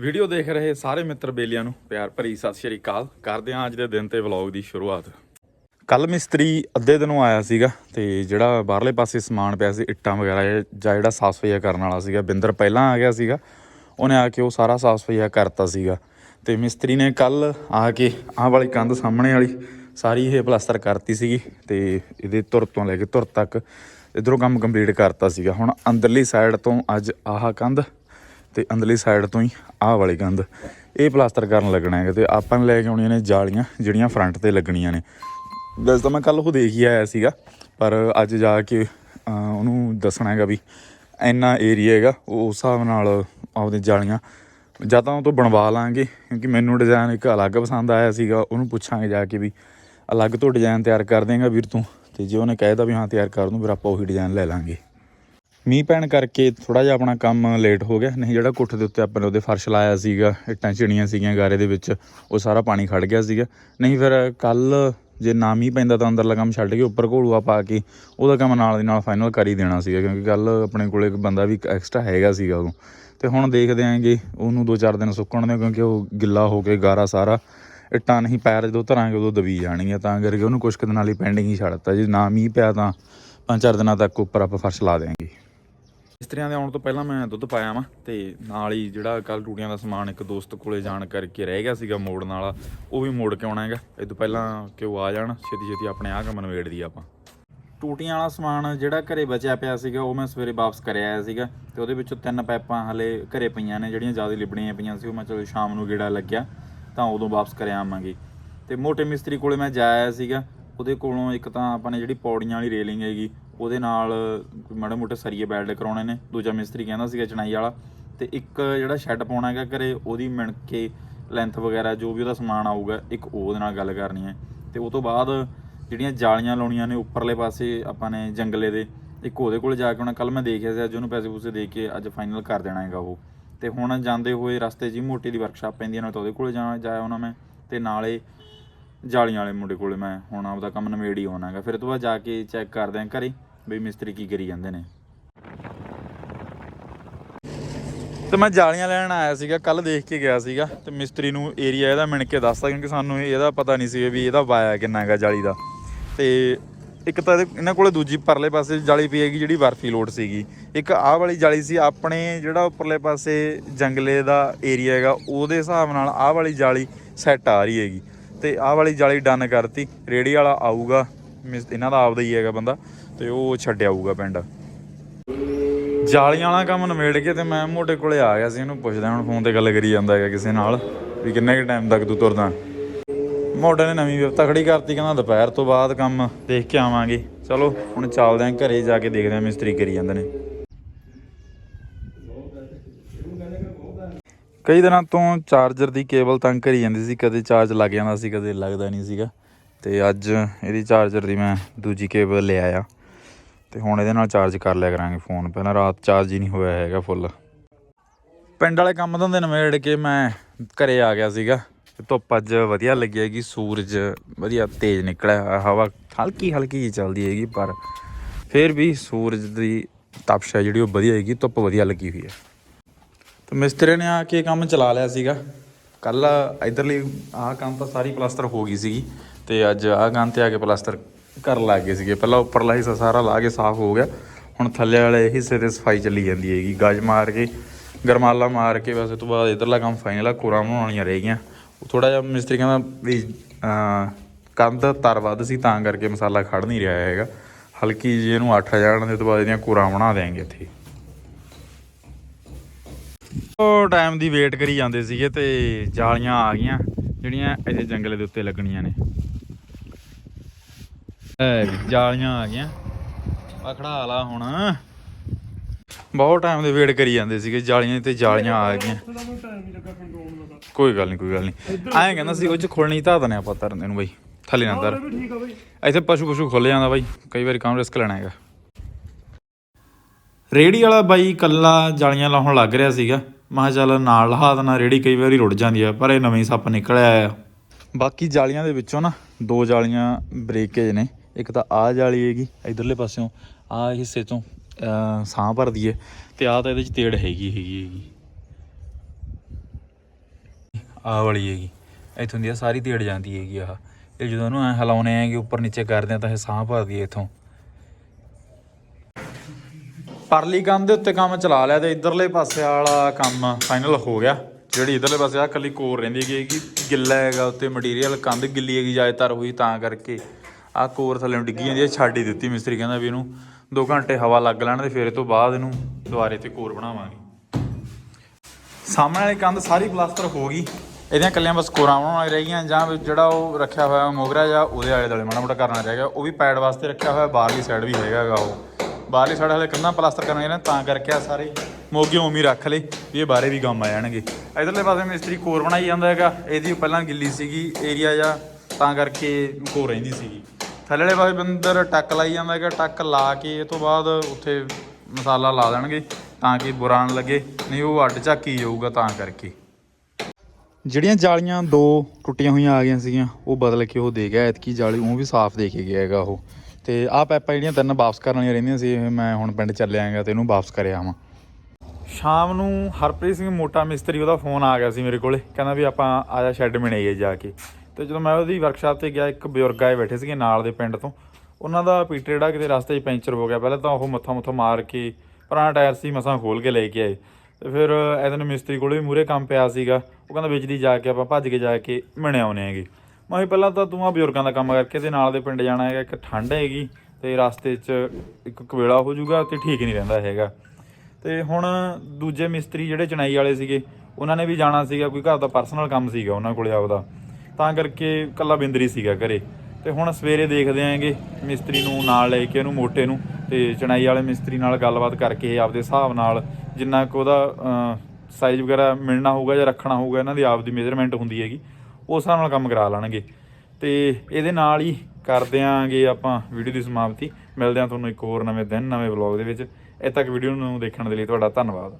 Video ਦੇਖ ਰਹੇ ਸਾਰੇ ਮਿੱਤਰ ਬੇਲੀਆਂ ਨੂੰ, ਪਿਆਰ ਭਰੀ ਸਤਿ ਸ਼੍ਰੀ ਅਕਾਲ। ਕਰਦੇ ਹਾਂ ਅੱਜ ਦੇ ਦਿਨ ਤੇ ਵਲੌਗ ਦੀ ਸ਼ੁਰੂਆਤ। ਕੱਲ ਮਿਸਤਰੀ ਅੱਧੇ ਦਿਨੋਂ ਆਇਆ ਸੀਗਾ ਤੇ ਜਿਹੜਾ ਬਾਹਰਲੇ ਪਾਸੇ ਸਮਾਨ ਪਿਆ ਸੀ, ਇੱਟਾਂ ਵਗੈਰਾ ਜਾਂ ਜਿਹੜਾ ਸਾਫ਼ ਸਫ਼ਾਈ ਕਰਨ ਵਾਲਾ ਸੀਗਾ, ਬਿੰਦਰ ਪਹਿਲਾਂ ਆ ਗਿਆ ਸੀਗਾ। ਉਹਨੇ ਆ ਕੇ ਉਹ ਸਾਰਾ ਸਾਫ਼ ਸਫ਼ਾਈ ਕਰਤਾ ਸੀਗਾ। ਤੇ ਮਿਸਤਰੀ ਨੇ ਕੱਲ ਆ ਕੇ ਆਹ ਵਾਲੀ ਕੰਧ ਸਾਹਮਣੇ ਵਾਲੀ ਸਾਰੀ ਇਹ ਪਲਾਸਟਰ ਕਰਤੀ ਸੀਗੀ ਤੇ ਇਹਦੇ ਧੁਰ ਤੋਂ ਲੈ ਕੇ ਧੁਰ ਤੱਕ ਇਧਰੋਂ ਕੰਮ ਕੰਪਲੀਟ ਕਰਤਾ ਸੀਗਾ। ਹੁਣ ਅੰਦਰਲੀ ਸਾਈਡ ਤੋਂ ਅੱਜ ਆਹ ਕੰਧ ਤੇ ਅੰਦਰਲੀ ਸਾਈਡ ਤੋਂ ਹੀ ਆਹ ਵਾਲੀ ਕੰਧ ਇਹ ਪਲਾਸਟਰ ਕਰਨ ਲੱਗਣਾ ਹੈਗਾ ਤੇ ਆਪਾਂ ਨੇ ਲੈ ਕੇ ਆਉਣੀਆਂ ਨੇ ਜਾਲੀਆਂ, ਜਿਹੜੀਆਂ ਫਰੰਟ ਤੇ ਲੱਗਣੀਆਂ ਨੇ। ਵੈਸੇ ਤਾਂ ਮੈਂ ਕੱਲ ਉਹ ਦੇਖ ਹੀ ਆਇਆ ਸੀਗਾ, ਪਰ ਅੱਜ ਜਾ ਕੇ ਉਹਨੂੰ ਦੱਸਣਾ ਹੈਗਾ ਵੀ ਇੰਨਾ ਏਰੀਆ ਹੈਗਾ, ਉਹ ਉਸ ਹਿਸਾਬ ਨਾਲ ਆਪਦੇ ਜਾਲੀਆਂ ਜਾਂ ਤਾਂ ਉਹ ਤੋਂ ਬਣਵਾ ਲਾਂਗੇ, ਕਿਉਂਕਿ ਮੈਨੂੰ ਡਿਜ਼ਾਈਨ ਇੱਕ ਅਲੱਗ ਪਸੰਦ ਆਇਆ ਸੀਗਾ, ਉਹਨੂੰ ਪੁੱਛਾਂਗੇ ਜਾ ਕੇ ਵੀ ਅਲੱਗ ਤੋਂ ਡਿਜ਼ਾਈਨ ਤਿਆਰ ਕਰ ਦੇਂਗਾ ਵੀਰ ਤੂੰ, ਤੇ ਜੇ ਉਹਨੇ ਕਹਿਦਾ ਵੀ ਹਾਂ ਤਿਆਰ ਕਰ ਦੂੰ, ਫਿਰ ਆਪਾਂ ਉਹੀ ਡਿਜ਼ਾਈਨ ਲੈ ਲਾਂਗੇ। ਮੀਂਹ ਪੈਣ ਕਰਕੇ ਥੋੜਾ ਜਿਹਾ ਆਪਣਾ ਕੰਮ ਲੇਟ ਹੋ ਗਿਆ। ਨਹੀਂ, ਜਿਹੜਾ ਕੋਠੇ ਦੇ ਉੱਤੇ ਆਪਾਂ ਨੇ ਉਹਦੇ ਫਰਸ਼ ਲਾਇਆ ਸੀਗਾ, ਇੱਟਾਂ ਚਿਣੀਆਂ ਸੀਗੀਆਂ ਗਾਰੇ ਦੇ ਵਿੱਚ, ਉਹ ਸਾਰਾ ਪਾਣੀ ਖੜ ਗਿਆ ਸੀਗਾ। ਨਹੀਂ, ਫਿਰ ਕੱਲ ਜੇ ਨਾ ਮੀਂਹ ਪੈਂਦਾ ਤਾਂ ਅੰਦਰਲਾ ਕੰਮ ਛੱਡ ਕੇ ਉੱਪਰ ਘੋਲੂਆ ਪਾ ਕੇ ਉਹਦਾ ਕੰਮ ਨਾਲ ਦੀ ਨਾਲ ਫਾਈਨਲ ਕਰ ਹੀ ਦੇਣਾ ਸੀਗਾ, ਕਿਉਂਕਿ ਕੱਲ ਆਪਣੇ ਕੋਲੇ ਇੱਕ ਬੰਦਾ ਵੀ ਐਕਸਟਰਾ ਹੈਗਾ ਸੀਗਾ ਉਦੋਂ। ਤੇ ਹੁਣ ਦੇਖਦੇ ਆਂਗੇ ਉਹਨੂੰ 2-4 ਦਿਨ ਸੁੱਕਣ ਦੇ ਕਿਉਂਕਿ ਉਹ ਗਿੱਲਾ ਹੋ ਕੇ ਗਾਰਾ ਸਾਰਾ, ਇੱਟਾਂ ਨਹੀਂ ਪੈਰ ਜਦੋਂ ਧਰਾਂਗੇ ਉਦੋਂ ਦਬੀ ਜਾਣਗੀਆਂ, ਤਾਂ ਕਰਕੇ ਉਹਨੂੰ ਕੁਛ ਕੁ ਦਿਨਾਂ ਲਈ ਪੈਂਡਿੰਗ ਹੀ ਛੱਡ ਦਿੱਤਾ। ਜੇ ਨਾ ਮੀਂਹ ਪਿਆ ਤਾਂ ਪੰਜ ਚਾਰ ਦਿਨਾਂ ਤੱਕ ਉੱਪਰ ਆਪਾਂ ਫਰਸ਼ ਲਾ ਦੇਾਂਗੇ ਮਿਸਤਰੀਆਂ ਦੇ ਆਉਣ ਤੋਂ ਪਹਿਲਾਂ ਮੈਂ ਦੁੱਧ ਪਾਇਆ ਵਾਂ ਤੇ ਨਾਲ ਹੀ ਜਿਹੜਾ ਕੱਲ ਟੂਟੀਆਂ ਦਾ ਸਮਾਨ ਇੱਕ ਦੋਸਤ ਕੋਲੇ ਜਾਣ ਕਰਕੇ ਰਹਿ ਗਿਆ ਸੀਗਾ ਮੋੜਨ ਵਾਲਾ ਉਹ ਵੀ ਮੋੜ ਕੇ ਆਉਣਾ ਹੈਗਾ। ਇਹ ਤੋਂ ਪਹਿਲਾਂ ਕਿ ਉਹ ਆ ਜਾਣ ਛੇਤੀ ਛੇਤੀ ਆਪਣੇ ਆਹ ਕੰਮ ਨਵੇੜ ਦੀ ਆਪਾਂ। ਟੂਟੀਆਂ ਵਾਲਾ ਸਮਾਨ ਜਿਹੜਾ ਘਰੇ ਬਚਿਆ ਪਿਆ ਸੀਗਾ, ਉਹ ਮੈਂ ਸਵੇਰੇ ਵਾਪਸ ਕਰਿਆ ਆਇਆ ਸੀਗਾ ਤੇ ਉਹਦੇ ਵਿੱਚੋਂ ਤਿੰਨ ਪਾਈਪਾਂ ਹਲੇ ਘਰੇ ਪਈਆਂ ਨੇ, ਜਿਹੜੀਆਂ ਜ਼ਿਆਦਾ ਲਿਬੜੀਆਂ ਪਈਆਂ ਸੀ, ਉਹ ਮੈਂ ਚਲੋ ਸ਼ਾਮ ਨੂੰ ਗੇੜਾ ਲੱਗਿਆ, ਤਾਂ ਉਦੋਂ ਵਾਪਸ ਕਰਿਆ ਆਵਾਂਗੇ। ਤੇ ਮੋਟੇ ਮਿਸਤਰੀ ਕੋਲੇ ਮੈਂ ਜਾਇਆ ਸੀਗਾ, ਉਹਦੇ ਕੋਲੋਂ ਇੱਕ ਤਾਂ ਆਪਾਂ ਨੇ ਜਿਹੜੀ ਪੌੜੀਆਂ ਵਾਲੀ ਰੇਲਿੰਗ ਹੈਗੀ ਉਹਦੇ ਨਾਲ ਮਾੜੇ ਮੋਟੇ ਸਰੀਏ ਬੈਲਡ ਕਰਾਉਣੇ ਨੇ, ਦੂਜਾ ਮਿਸਤਰੀ ਕਹਿੰਦਾ ਸੀਗਾ ਚਣਾਈ ਵਾਲਾ, ਤੇ ਇੱਕ ਜਿਹੜਾ ਸ਼ੈੱਡ ਪਾਉਣਾ ਹੈਗਾ ਘਰੇ, ਉਹਦੀ ਮਿਣ ਕੇ ਲੈਂਥ ਵਗੈਰਾ, ਜੋ ਵੀ ਉਹਦਾ ਸਮਾਨ ਆਊਗਾ, ਇੱਕ ਉਹਦੇ ਨਾਲ ਗੱਲ ਕਰਨੀ ਹੈ। ਤੇ ਉਹ ਤੋਂ ਬਾਅਦ ਜਿਹੜੀਆਂ ਜਾਲੀਆਂ ਲਾਉਣੀਆਂ ਨੇ ਉੱਪਰਲੇ ਪਾਸੇ ਆਪਾਂ ਨੇ ਜੰਗਲੇ ਦੇ, ਇੱਕ ਉਹਦੇ ਕੋਲ ਜਾ ਕੇ ਉਹਨਾਂ ਕੱਲ ਮੈਂ ਦੇਖਿਆ ਸੀ, ਅੱਜ ਉਹਨੂੰ ਪੈਸੇ ਪੂਸੇ ਦੇ ਕੇ ਅੱਜ ਫਾਈਨਲ ਕਰ ਦੇਣਾ ਹੈਗਾ ਉਹ। ਤੇ ਹੁਣ ਜਾਂਦੇ ਹੋਏ ਰਸਤੇ 'ਚ ਹੀ ਮੋਟੀ ਦੀ ਵਰਕਸ਼ਾਪ ਪੈਂਦੀ ਹੈ ਨਾਲ ਤਾਂ ਉਹਦੇ ਕੋਲ ਜਾ ਜਾਇਆ ਉਹਨਾਂ ਮੈਂ। ਤੇ ਨਾਲੇ ਜਾਲੀਆਂ ਵਾਲੇ ਮੁੰਡੇ ਕੋਲੇ ਮੈਂ ਹੁਣ ਆਪਦਾ ਕੰਮ ਨਵੇੜ ਹੀ ਆਉਣਾ ਹੈਗਾ। ਫਿਰ ਇਹ ਤੋਂ ਬਾਅਦ ਜਾ ਕੇ ਚੈੱਕ ਕਰਦੇ ਆਂ ਘਰੇ। ਵੀ ਮਿਸਤਰੀ ਕੀ ਕਰੀ ਜਾਂਦੇ ਨੇ। ਤੇ ਮੈਂ ਜਾਲੀਆਂ ਲੈਣ ਆਇਆ ਸੀਗਾ ਕੱਲ ਦੇਖ ਕੇ ਗਿਆ ਸੀਗਾ, ਤੇ ਮਿਸਤਰੀ ਨੂੰ ਏਰੀਆ ਇਹਦਾ ਮਿਣ ਕੇ ਦੱਸਦਾ ਕਿਉਂਕਿ ਸਾਨੂੰ ਇਹਦਾ ਪਤਾ ਨਹੀਂ ਸੀ ਵੀ ਇਹਦਾ ਵਾਇਆ ਕਿੰਨਾ ਹੈਗਾ ਜਾਲੀ ਦਾ। ਤੇ ਇੱਕ ਤਾਂ ਇਹਨਾਂ ਕੋਲੇ ਦੂਜੀ ਪਰਲੇ ਪਾਸੇ ਜਾਲੀ ਪਈ ਹੈਗੀ ਜਿਹੜੀ ਬਰਫੀ ਲੋਡ ਸੀਗੀ। ਇੱਕ ਆਹ ਵਾਲੀ ਜਾਲੀ ਸੀ, ਆਪਣੇ ਜਿਹੜਾ ਉੱਪਰਲੇ ਪਾਸੇ ਜੰਗਲੇ ਦਾ ਏਰੀਆ ਹੈਗਾ, ਉਹਦੇ ਹਿਸਾਬ ਨਾਲ ਆਹ ਵਾਲੀ ਜਾਲੀ ਸੈੱਟ ਆ ਰਹੀ ਹੈਗੀ। ਤੇ ਆਹ ਵਾਲੀ ਜਾਲੀ ਡਨ ਕਰਤੀ ਰੇੜੀ ਵਾਲਾ ਆਊਗਾ, ਮਿਸ- ਇਹਨਾਂ ਦਾ ਆਪਦਾ ਹੀ ਹੈਗਾ ਬੰਦਾ। ਤੇ ਉਹ ਛੱਡ ਆਊਗਾ ਪਿੰਡ। ਜਾਲੀਆਂ ਵਾਲਾ ਕੰਮ ਨਿਬੇੜ ਕੇ ਤੇ ਮੈਂ ਮੋਟੇ ਕੋਲੇ ਆ ਗਿਆ ਸੀ, ਇਹਨੂੰ ਪੁੱਛਦਾ, ਹੁਣ ਫੋਨ ਤੇ ਗੱਲ ਕਰੀ ਜਾਂਦਾ ਹੈਗਾ ਕਿਸੇ ਨਾਲ ਵੀ ਕਿੰਨੇ ਕੁ ਟਾਈਮ ਤੱਕ ਤੂੰ ਤੁਰਦਾ। ਮੋਟੇ ਨੇ ਨਵੀਂ ਵਿਵਸਥਾ ਖੜੀ ਕਰਤੀ, ਕਹਿੰਦਾ ਦੁਪਹਿਰ ਤੋਂ ਬਾਅਦ ਕੰਮ ਦੇਖ ਕੇ ਆਵਾਂਗੇ। ਚਲੋ, ਹੁਣ ਚੱਲਦੇ ਆਂ, ਘਰੇ ਜਾ ਕੇ ਦੇਖਦੇ ਆਂ, ਮਿਸਤਰੀ ਕਰੀ ਜਾਂਦੇ ਨੇ। ਕਈ ਦਿਨਾਂ ਤੋਂ ਚਾਰਜਰ ਦੀ ਕੇਬਲ ਤੰਗ ਕਰੀ ਜਾਂਦੀ ਸੀ, ਕਦੇ ਚਾਰਜ ਲੱਗ ਜਾਂਦਾ ਸੀ, ਕਦੇ ਲੱਗਦਾ ਨਹੀਂ ਸੀਗਾ। ਤੇ ਅੱਜ ਇਹਦੀ ਚਾਰਜਰ ਦੀ ਮੈਂ ਦੂਜੀ ਕੇਬਲ ਲੈ ਆਇਆ। ਤੇ ਹੁਣ ਇਹਦੇ ਨਾਲ ਚਾਰਜ ਕਰ ਲਿਆ ਕਰਾਂਗੇ ਫੋਨ ਪਹਿਲਾਂ ਰਾਤ ਚਾਰਜ ਹੀ ਨਹੀਂ ਹੋਇਆ ਹੈਗਾ ਫੁੱਲ ਪਿੰਡ ਵਾਲੇ ਕੰਮ ਧੰਦੇ ਨਿਬੇੜ ਕੇ ਮੈਂ ਘਰੇ ਆ ਗਿਆ ਸੀਗਾ ਤੇ ਧੁੱਪ ਅੱਜ ਵਧੀਆ ਲੱਗੀ ਹੈਗੀ, ਸੂਰਜ ਵਧੀਆ ਤੇਜ਼ ਨਿਕਲਿਆ, ਹਵਾ ਹਲਕੀ ਹਲਕੀ ਹੀ ਚੱਲਦੀ ਹੈਗੀ, ਪਰ ਫਿਰ ਵੀ ਸੂਰਜ ਦੀ ਤਪਸ਼ ਹੈ ਜਿਹੜੀ ਉਹ ਵਧੀਆ ਹੈਗੀ, ਧੁੱਪ ਵਧੀਆ ਲੱਗੀ ਹੋਈ ਹੈ। ਤੇ ਮਿਸਤਰੀ ਨੇ ਆ ਕੇ ਕੰਮ ਚਲਾ ਲਿਆ ਸੀਗਾ। ਕੱਲ ਇਧਰਲੀ ਆਹ ਕੰਮ ਤਾਂ ਸਾਰੀ ਪਲਾਸਟਰ ਹੋ ਗਈ ਸੀਗੀ ਤੇ ਅੱਜ ਆਹ ਕੰਮ ਤੇ ਆ ਕੇ ਪਲਾਸਟਰ ਕਰਨ ਲੱਗ ਗਏ ਸੀਗੇ। ਪਹਿਲਾਂ ਉੱਪਰਲਾ ਹਿੱਸਾ ਸਾਰਾ ਲਾ ਕੇ ਸਾਫ਼ ਹੋ ਗਿਆ। ਹੁਣ ਥੱਲੇ ਵਾਲੇ ਹਿੱਸੇ ਤੇ ਸਫ਼ਾਈ ਚੱਲੀ ਜਾਂਦੀ ਹੈਗੀ। ਗਜ ਮਾਰ ਕੇ, ਗਰਮਾਲਾ ਮਾਰ ਕੇ ਬਸ ਤੋਂ ਬਾਅਦ ਇਧਰਲਾ ਕੰਮ ਫਾਈਨਲ ਆ ਕੋਰਾ ਬਣਾਉਣੀਆਂ ਵਾਲੀਆਂ ਰਹਿ ਗਈਆਂ। ਉਹ ਥੋੜਾ ਜਿਹਾ ਮਿਸਤਰੀ ਕਹਿੰਦਾ ਵੀ ਕੰਧ ਤਰ ਵੱਧ ਸੀ, ਤਾਂ ਕਰਕੇ ਮਸਾਲਾ ਖੜ ਨਹੀਂ ਰਿਹਾ ਹੈਗਾ। ਹਲਕੀ ਜਿਹੀ ਇਹਨੂੰ ਅੱਠ ਜਾਣ ਦੇ ਤੋਂ ਬਾਅਦ ਇਹਦੀਆਂ ਕੋਰਾਂ ਬਣਾ ਦੇਾਂਗੇ ਇੱਥੇ। ਉਹ ਟਾਈਮ ਦੀ ਵੇਟ ਕਰੀ ਜਾਂਦੇ ਸੀਗੇ ਤੇ ਜਾਲੀਆਂ ਆ ਗਈਆਂ, ਜਿਹੜੀਆਂ ਇਹਦੇ ਜੰਗਲੇ ਦੇ ਉੱਤੇ ਲੱਗਣੀਆਂ ਨੇ। ਐ ਵੀ ਜਾਲੀਆਂ ਆ ਗਈਆਂ। ਆ ਖੜਾ ਲਾ ਹੁਣ। ਬਹੁਤ ਟਾਈਮ ਦੇ ਵੇਟ ਕਰੀ ਜਾਂਦੇ ਸੀਗੇ ਜਾਲੀਆਂ ਤੇ ਜਾਲੀਆਂ ਆ ਗਈਆਂ। ਕੋਈ ਗੱਲ ਨਹੀਂ ਕੋਈ ਗੱਲ ਨਹੀਂ ਐਂ ਕਹਿੰਦਾ ਸੀ ਉਹ ਚ ਖੋਲਣੀ ਧਾ ਦਨੇ ਆਪਾਂ ਤਰਨ ਨੂੰ ਬਾਈ ਥੱਲੇ ਨਾ ਬਈ। ਇੱਥੇ ਪਸ਼ੂ ਪਸ਼ੂ ਖੁੱਲ ਜਾਂਦਾ ਬਾਈ ਕਈ ਵਾਰੀ ਕੰਮ ਰਿਸਕ ਲੈਣਾ ਹੈਗਾ। ਰੇੜੀ ਵਾਲਾ ਬਾਈ ਕੱਲਾ ਜਾਲੀਆਂ ਲਾਉਣ ਲੱਗ ਰਿਹਾ ਸੀਗਾ। ਮੈਂ ਕਿਹਾ ਚੱਲ ਨਾਲ ਲਹਾ ਦੇਣਾ ਰੇੜੀ ਕਈ ਵਾਰੀ ਰੁੜ ਜਾਂਦੀ ਆ ਪਰ ਇਹ ਨਵੇਂ ਸੱਪ ਨਿਕਲਿਆ ਆ। ਬਾਕੀ ਜਾਲੀਆਂ ਦੇ ਵਿੱਚੋਂ ਨਾ ਦੋ ਜਾਲੀਆਂ ਬ੍ਰੇਕੇਜ ਨੇ। ਇੱਕ ਤਾਂ ਆਹ ਜਾਲੀ ਹੈਗੀ, ਇਧਰਲੇ ਪਾਸਿਓਂ, ਆਹ ਹਿੱਸੇ ਤੋਂ ਸਾਹ ਭਰਦੀ ਹੈ ਤੇ ਆਹ ਤਾਂ ਇਹਦੇ ਚ ਤੇੜ ਹੈਗੀ ਹੈਗੀ ਹੈਗੀ। ਆਹ ਵਾਲੀ ਹੈਗੀ, ਇੱਥੋਂ ਦੀ ਆ ਸਾਰੀ ਤੇੜ ਜਾਂਦੀ ਹੈਗੀ ਆਹ। ਇਹ ਜਦੋਂ ਇਹਨੂੰ ਐ ਹਿਲਾਉਨੇ ਆਂਗੇ ਉੱਪਰ ਨੀਚੇ ਕਰਦੇ ਆ ਤਾਂ ਇਹ ਸਾਹ ਭਰਦੀ ਹੈ ਇੱਥੋਂ। ਪਰਲੀ ਕੰਧ ਦੇ ਉੱਤੇ ਕੰਮ ਚਲਾ ਲਿਆ ਤੇ ਇਧਰਲੇ ਪਾਸੇ ਵਾਲਾ ਕੰਮ ਫਾਈਨਲ ਹੋ ਗਿਆ। ਜਿਹੜੀ ਇਧਰਲੇ ਪਾਸੇ ਆ ਕੱਲੀ ਕੋਰ ਰਹਿੰਦੀ ਹੈਗੀ ਕਿ ਗਿੱਲਾ ਹੈਗਾ, ਉੱਤੇ ਮਟੀਰੀਅਲ ਕੰਧ ਗਿੱਲੀ ਹੈਗੀ, ਜ਼ਿਆਦਾਤਰ ਹੋਈ ਤਾਂ ਕਰਕੇ। ਆ ਕੋਰ ਥੱਲੇ ਨੂੰ ਡਿੱਗੀ ਜਾਂਦੀ ਹੈ ਛੱਡ ਹੀ ਦਿੱਤੀ ਮਿਸਤਰੀ ਕਹਿੰਦਾ ਵੀ ਇਹਨੂੰ 2 ਘੰਟੇ ਹਵਾ ਲੱਗ ਲੈਣ ਤੇ ਫਿਰ ਇਹ ਤੋਂ ਬਾਅਦ ਇਹਨੂੰ ਦੁਬਾਰੇ ਤੇ ਕੋਰ ਬਣਾਵਾਂਗੇ। ਸਾਹਮਣੇ ਵਾਲੀ ਕੰਧ ਸਾਰੀ ਪਲਾਸਟਰ ਹੋ ਗਈ। ਇਹਦੀਆਂ ਕੱਲੀਆਂ ਬਸ ਕੋਰਾਂ ਬਣਾਉਣ ਰਹਿ ਗਈਆਂ ਜਾਂ ਵੀ ਜਿਹੜਾ ਉਹ ਰੱਖਿਆ ਹੋਇਆ ਮੋਗਰਾ ਜਾਂ ਉਹਦੇ ਆਲੇ ਦੁਆਲੇ ਮਾੜਾ ਮੋਟਾ ਕਰਨਾ ਰਹਿ ਗਿਆ। ਉਹ ਵੀ ਪੈਡ ਵਾਸਤੇ ਰੱਖਿਆ ਹੋਇਆ, ਬਾਹਰਲੀ ਸਾਈਡ ਵੀ ਹੈਗਾਗਾ ਉਹ। ਬਾਹਰਲੀ ਸਾਈਡ ਹਲੇ ਕੰਧਾਂ ਪਲਾਸਟਰ ਕਰਨਗੇ ਨਾ, ਤਾਂ ਕਰਕੇ ਆ ਸਾਰੇ ਮੋਗੇ ਉਮੀ ਰੱਖ ਲਏ ਵੀ ਇਹ ਬਾਹਰੇ ਵੀ ਕੰਮ ਆ ਜਾਣਗੇ। ਇਧਰਲੇ ਪਾਸੇ ਮਿਸਤਰੀ ਕੋਰ ਬਣਾਈ ਜਾਂਦਾ ਹੈਗਾ, ਇਹਦੀ ਪਹਿਲਾਂ ਗਿੱਲੀ ਸੀਗੀ ਏਰੀਆ ਜਾਂ ਤਾਂ ਕਰਕੇ ਕੋਰ ਰਹਿੰਦੀ ਸੀਗੀ। ਥੱਲੇ ਵਾਲੇ ਪਾਸੇ ਬੰਦਰ ਟੱਕ ਲਾਈ ਜਾਂਦਾ ਹੈਗਾ ਟੱਕ ਲਾ ਕੇ ਇਹ ਤੋਂ ਬਾਅਦ ਉੱਥੇ ਮਸਾਲਾ ਲਾ ਦੇਣਗੇ ਤਾਂ ਕਿ ਬੁਰਾ ਨਾ ਲੱਗੇ, ਨਹੀਂ ਉਹ ਅੱਡ ਝਾਕੀ ਜਾਊਗਾ ਤਾਂ ਕਰਕੇ। ਜਿਹੜੀਆਂ ਜਾਲੀਆਂ ਦੋ ਟੁੱਟੀਆਂ ਹੋਈਆਂ ਆ ਗਈਆਂ ਸੀਗੀਆਂ, ਉਹ ਬਦਲ ਕੇ ਉਹ ਦੇ ਗਿਆ, ਐਤਕੀ ਜਾਲੀ ਉਹ ਵੀ ਸਾਫ਼ ਦੇ ਕੇ ਗਿਆ ਹੈਗਾ ਉਹ। ਤੇ ਆਹ ਪੈਪਾਂ ਜਿਹੜੀਆਂ ਤਿੰਨ ਵਾਪਸ ਕਰਨ ਵਾਲੀਆਂ ਰਹਿੰਦੀਆਂ ਸੀ, ਇਹ ਮੈਂ ਹੁਣ ਪਿੰਡ ਚੱਲਿਆ ਆਂਗਾ ਤੇ ਇਹਨੂੰ ਵਾਪਸ ਕਰਿਆ ਆਵਾਂ ਸ਼ਾਮ ਨੂੰ ਹਰਪ੍ਰੀਤ ਸਿੰਘ ਮੋਟਾ ਮਿਸਤਰੀ, ਉਹਦਾ ਫੋਨ ਆ ਗਿਆ ਸੀ ਮੇਰੇ ਕੋਲੇ, ਕਹਿੰਦਾ ਵੀ ਆਪਾਂ ਆਜਾ ਸ਼ੈੱਡ ਬਣਾਈਏ ਜਾ ਕੇ। ਤੇ ਜਦੋਂ ਮੈਂ ਉਹਦੀ ਵਰਕਸ਼ਾਪ ਤੇ ਗਿਆ, ਇੱਕ ਬਜ਼ੁਰਗ ਆਏ ਬੈਠੇ ਸੀਗੇ ਨਾਲ ਦੇ ਪਿੰਡ ਤੋਂ। ਉਹਨਾਂ ਦਾ ਪੀਟਰ ਜਿਹੜਾ ਕਿਤੇ ਰਸਤੇ 'ਚ ਪੈਂਚਰ ਹੋ ਗਿਆ। ਪਹਿਲਾਂ ਤਾਂ ਉਹ ਮੱਥਾ ਮੁੱਥਾ ਮਾਰ ਕੇ ਪੁਰਾਣਾ ਟਾਇਰ ਸੀ, ਮਸਾਂ ਖੋਲ ਕੇ ਲੈ ਕੇ ਆਏ। ਤੇ ਫਿਰ ਇਹਦਨ ਮਿਸਤਰੀ ਕੋਲੇ ਵੀ ਮੂਰੇ ਕੰਮ ਪਿਆ ਸੀਗਾ। ਉਹ ਕਹਿੰਦਾ ਵਿੱਚ ਦੀ ਜਾ ਕੇ ਆਪਾਂ ਭੱਜ ਕੇ ਜਾ ਕੇ ਮਿਣੇ ਆਉਨੇ ਹੈਗੇ। ਮੈਂ ਪਹਿਲਾਂ ਤਾਂ ਤੂੰ ਆ ਬਜ਼ੁਰਗਾਂ ਦਾ ਕੰਮ ਕਰਕੇ ਤੇ ਨਾਲ ਦੇ ਪਿੰਡ ਜਾਣਾ ਹੈਗਾ। ਇੱਕ ਠੰਡ ਹੈਗੀ ਤੇ ਰਸਤੇ 'ਚ ਇੱਕ ਕਵੇਲਾ ਹੋ ਜਾਊਗਾ ਤੇ ਠੀਕ ਨਹੀਂ ਰਹਿੰਦਾ ਹੈਗਾ। ਤੇ ਹੁਣ ਦੂਜੇ ਮਿਸਤਰੀ ਜਿਹੜੇ ਚਣਾਈ ਵਾਲੇ ਸੀਗੇ, ਉਹਨਾਂ ਨੇ ਵੀ ਜਾਣਾ ਸੀਗਾ। ਕੋਈ ਘਰ ਦਾ ਪਰਸਨਲ ਕੰਮ ਸੀਗਾ ਉਹਨਾਂ ਕੋਲੇ ਆਪਦਾ। ਤਾਂ ਕਰਕੇ ਕੱਲਾ ਬਿੰਦਰੀ ਸੀਗਾ ਘਰੇ। ਤੇ ਹੁਣ ਸਵੇਰੇ ਦੇਖਦੇ ਆਂਗੇ ਮਿਸਤਰੀ ਨੂੰ ਨਾਲ ਲੈ ਕੇ ਉਹਨੂੰ ਮੋਟੇ ਨੂੰ ਤੇ ਚਣਾਈ ਵਾਲੇ ਮਿਸਤਰੀ ਨਾਲ ਗੱਲਬਾਤ ਕਰਕੇ ਆਪਦੇ ਹਿਸਾਬ ਨਾਲ ਜਿੰਨਾ ਕੁ ਉਹਦਾ ਸਾਈਜ਼ ਵਗੈਰਾ ਮਿਲਣਾ ਹੋਊਗਾ ਜਾਂ ਰੱਖਣਾ ਹੋਊਗਾ, ਇਹਨਾਂ ਦੀ ਆਪਦੀ ਮੇਜ਼ਰਮੈਂਟ ਹੁੰਦੀ ਹੈਗੀ, ਉਸ ਹਿਸਾਬ ਨਾਲ ਕੰਮ ਕਰਾ ਲੈਣਗੇ। ਤੇ ਇਹਦੇ ਨਾਲ ਹੀ ਕਰਦੇ ਆਂਗੇ ਆਪਾਂ ਵੀਡੀਓ ਦੀ ਸਮਾਪਤੀ। ਮਿਲਦੇ ਆਂ ਤੁਹਾਨੂੰ ਇੱਕ ਹੋਰ ਨਵੇਂ ਦਿਨ, ਨਵੇਂ ਵਲੌਗ ਦੇ ਵਿੱਚ। ਇੱਥੇ ਤੱਕ ਵੀਡੀਓ ਨੂੰ ਦੇਖਣ ਦੇ ਲਈ ਤੁਹਾਡਾ ਧੰਨਵਾਦ।